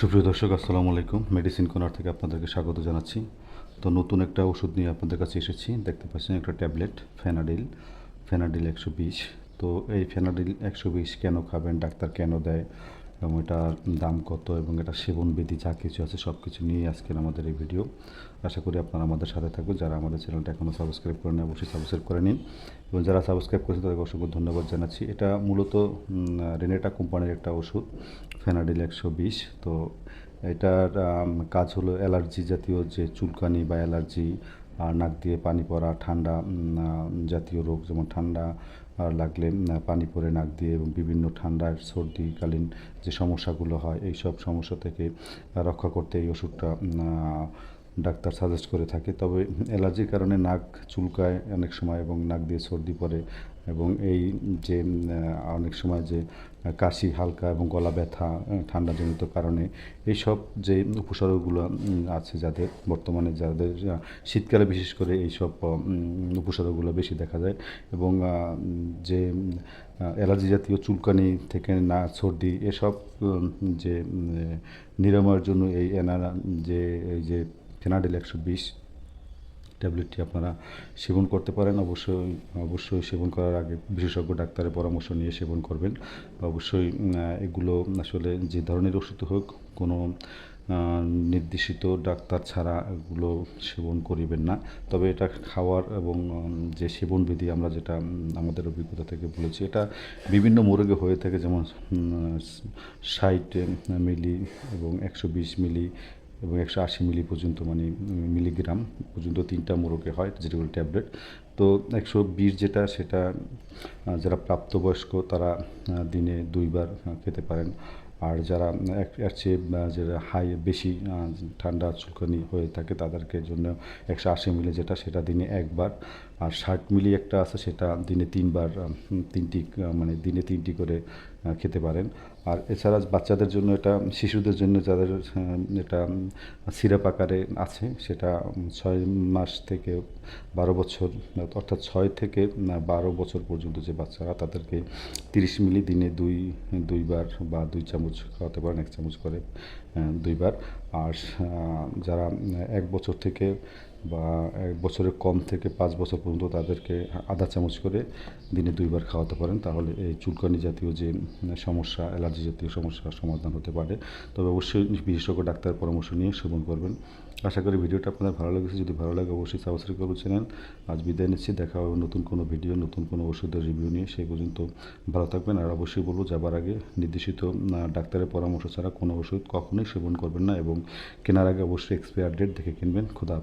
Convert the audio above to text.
সুপ্রিয় দর্শক, আসসালামু আলাইকুম। মেডিসিন কর্নার থেকে আপনাদেরকে স্বাগত জানাচ্ছি। তো নতুন একটা ওষুধ নিয়ে আপনাদের কাছে এসেছি। দেখতে পাচ্ছেন একটা ট্যাবলেট ফেনাডিল ফেনাডিল একশো বিশ। তো এই ফেনাডিল একশো বিশ কেন খাবেন, ডাক্তার কেন দেয়? এবং এটার দাম কত এবং এটা সেবন বিধি যা কিছু আছে সব কিছু নিয়ে আজকের আমাদের এই ভিডিও আশা করি আপনারা আমাদের সাথে থাকবেন। যারা আমাদের চ্যানেলটা এখনও সাবস্ক্রাইব করেন অবশ্যই সাবস্ক্রাইব করে নিন। এবং যারা সাবস্ক্রাইব করেছেন, তাদেরকে অসংখ্য ধন্যবাদ জানাচ্ছি। এটা মূলত রেনেটা কোম্পানির একটা ওষুধ ফেনাডিল একশো বিশ। তো এটার কাজ হলো অ্যালার্জি জাতীয় যে চুলকানি বা অ্যালার্জি নাক দিয়ে পানি পড়া, ঠান্ডা জাতীয় রোগ যেমন ঠান্ডা লাগলে পানি পড়ে নাক দিয়ে এবং বিভিন্ন ঠান্ডার সর্দিকালীন যে সমস্যাগুলো হয় এই সব সমস্যা থেকে রক্ষা করতে এই ওষুধটা ডাক্তার সাজেস্ট করে থাকে। তবে অ্যালার্জির কারণে নাক চুলকায় অনেক সময় এবং নাক দিয়ে সর্দি পড়ে এবং এই যে অনেক সময় যে, কাশি হালকা এবং গলা ব্যথা ঠান্ডাজনিত কারণে এইসব যে উপসর্গগুলো আছে যাদের বর্তমানে যাদের শীতকালে বিশেষ করে এইসব উপসর্গগুলো বেশি দেখা যায় এবং যে অ্যালার্জি জাতীয় চুলকানি থেকে না সর্দি এসব যে নিরাময়ের জন্য এই এনারা যে, এই যে ফেনাডিল একশো বিশ ট্যাবলেটটি আপনারা সেবন করতে পারেন। অবশ্যই অবশ্যই সেবন করার আগে বিশেষজ্ঞ ডাক্তারের পরামর্শ নিয়ে সেবন করবেন অবশ্যই এগুলো আসলে যে ধরনের ওষুধ হোক, কোনো নির্দেশিত ডাক্তার ছাড়া এগুলো সেবন করিবেন না। তবে এটা খাওয়ার এবং যে সেবন বিধি আমরা যেটা আমাদের অভিজ্ঞতা থেকে বলেছি, এটা বিভিন্ন মোরগে হয়ে থাকে, যেমন ষাট মিলি এবং একশো বিশ মিলি এবং একশো আশি মিলি পর্যন্ত মানে মিলিগ্রাম পর্যন্ত তিনটা মোরগে হয় যেগুলো ট্যাবলেট। তো একশো বিশ যেটা, সেটা যারা প্রাপ্তবয়স্ক তারা দিনে দুইবার খেতে পারেন। আর যারা এর চেয়ে যারা হাই, বেশি ঠান্ডা, চুলকানি হয়ে থাকে তাদেরকে জন্য একশো আশি মিলি যেটা, সেটা দিনে একবার। আর ষাট মিলি একটা আছে, সেটা দিনে তিনবার তিনটি মানে দিনে তিনটি করে খেতে পারেন। আর এছাড়া বাচ্চাদের জন্য এটা, শিশুদের জন্য যাদের এটা, সিরাপ আকারে আছে, সেটা ছয় মাস থেকে বারো বছর, অর্থাৎ ছয় থেকে বারো বছর পর্যন্ত যে বাচ্চারা, তাদেরকে তিরিশ মিলি দিনে দুই, দুইবার বা দুই চামচ খাওয়াতে পারেন, এক চামচ করে দুইবার। আর যারা এক বছর থেকে বা এক বছরের কম থেকে পাঁচ বছর পর্যন্ত তাদেরকে আধা চামচ করে দিনে দুইবার খাওয়াতে পারেন, তাহলে এই চুলকানি জাতীয় যে সমস্যা, অ্যালার্জি জাতীয় সমস্যার সমাধান হতে পারে। তবে অবশ্যই বিশেষজ্ঞ ডাক্তারের পরামর্শ নিয়ে সেবন করবেন। আশা করি ভিডিওটা আপনাদের ভালো লেগেছে। যদি ভালো লাগে, অবশ্যই সাবস্ক্রাইব করুন চ্যানেল আজ বিদায় নিচ্ছি। দেখা হবে নতুন কোনো ভিডিও নতুন কোনো ওষুধের রিভিউ নিয়ে। সেই পর্যন্ত ভালো থাকবেন। আর অবশ্যই বলব, যাবার আগে নির্দেশিত ডাক্তারের পরামর্শ ছাড়া কোনো ওষুধ কখনোই সেবন করবেন না এবং কেনার আগে অবশ্যই এক্সপায়ার ডেট দেখে কিনবেন। খুদা